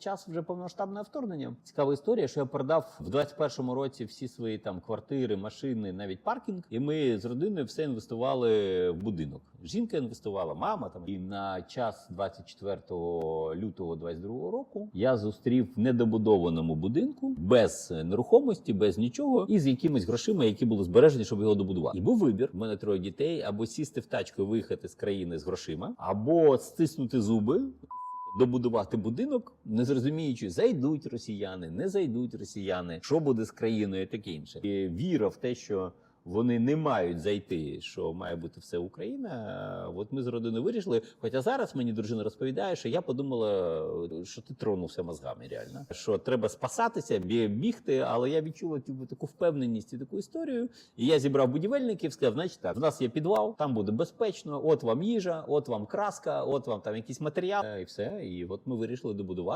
час вже повномасштабного вторгнення. Цікава історія, що я продав в 21-му році всі свої там квартири, машини, навіть паркінг. І ми з родиною все інвестували в будинок. Жінка інвестувала, мама там. І на час 24 лютого 22 року я зустрів в недобудованому будинку без нерухомості, без нічого, і з якимись грошима, які були збережені, щоб його добудувати. І був вибір. У мене троє дітей або сісти в тачку, виїхати з країни з грошима, або стиснути зуби. Добудувати будинок, не зрозуміючи, зайдуть росіяни, не зайдуть росіяни, що буде з країною, таке інше. І віра в те, що вони не мають зайти, що має бути все Україна. От ми з родиною вирішили. Хоча зараз мені дружина розповідає, що я подумала, що ти тронувся мозгами, реально що треба спасатися, бігти. Але я відчула типу, таку впевненість і таку історію. І я зібрав будівельників, сказав, значить так, в нас є підвал, там буде безпечно. От вам їжа, от вам краска, от вам там якийсь матеріал, і все. І от ми вирішили добудувати.